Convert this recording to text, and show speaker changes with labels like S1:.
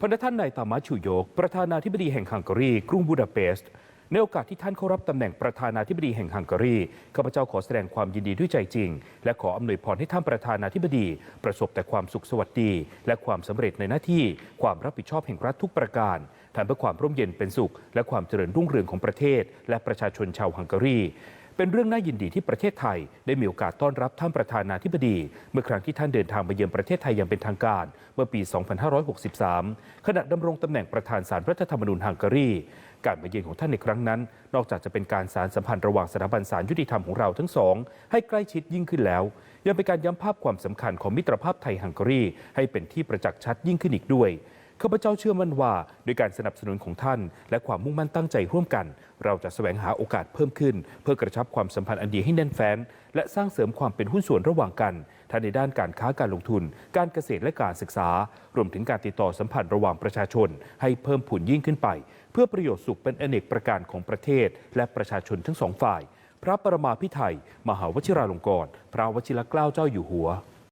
S1: พระท่านนายตามาชูโยก ประธานาธิบดีแห่งฮังการีกรุงบูดาเปสต์ในโอกาสที่ท่านเข้ารับตำแหน่งประธานาธิบดีแห่งฮังการีข้าพเจ้าขอแสดงความยินดีด้วยใจจริง และขออำนวยพรให้ท่านประธานาธิบดี ประสบแต่ความสุขสวัสดี และความสำเร็จในหน้าที่ ความรับผิดชอบแห่งรัฐทุกประการทำเพื่อความร่มเย็นเป็นสุข และความเจริญรุ่งเรืองของประเทศ และประชาชนชาวฮังการี เป็นเรื่องน่ายินดีที่ประเทศไทย ได้มีโอกาสต้อนรับท่านประธานาธิบดี เมื่อครั้งที่ท่านเดินทางมาเยือนประเทศไทยอย่างเป็นทางการ เมื่อปี 2563 ขณะดำรงตำแหน่งประธานสารรัฐธรรมนูญฮังการี การมาเยือนของท่านในครั้งนั้น นอกจากจะเป็นการสารสัมพันธ์ระหว่างสถาบันศาลยุติธรรมของเราทั้งสอง ให้ใกล้ชิดยิ่งขึ้นแล้ว ยังเป็นการย้ำภาพความสำคัญของมิตรภาพไทยฮังการีให้เป็นที่ประจักษ์ชัดยิ่งขึ้นอีกด้วย ข้าพเจ้าเชื่อมั่นว่าด้วยการสนับสนุนของท่าน และความมุ่งมั่นตั้งใจร่วมกัน เราจะแสวงหาโอกาสเพิ่มขึ้น เพื่อกระชับความสัมพันธ์อันดีให้แน่นแฟ้น และสร้างเสริมความเป็นหุ้นส่วนระหว่างกันทั้งในด้านการค้าการลงทุน การเกษตรและการศึกษา รวมถึงการติดต่อสัมพันธ์ระหว่างประชาชน ให้เพิ่มผุนยิ่งขึ้นไป เพื่อประโยชน์สุขเป็นอเนกประการของประเทศ และประชาชนทั้งสองฝ่าย พระประมาพิไทยมหาวชิราลงกรณ์พระวชิรเกล้าเจ้าอยู่หัว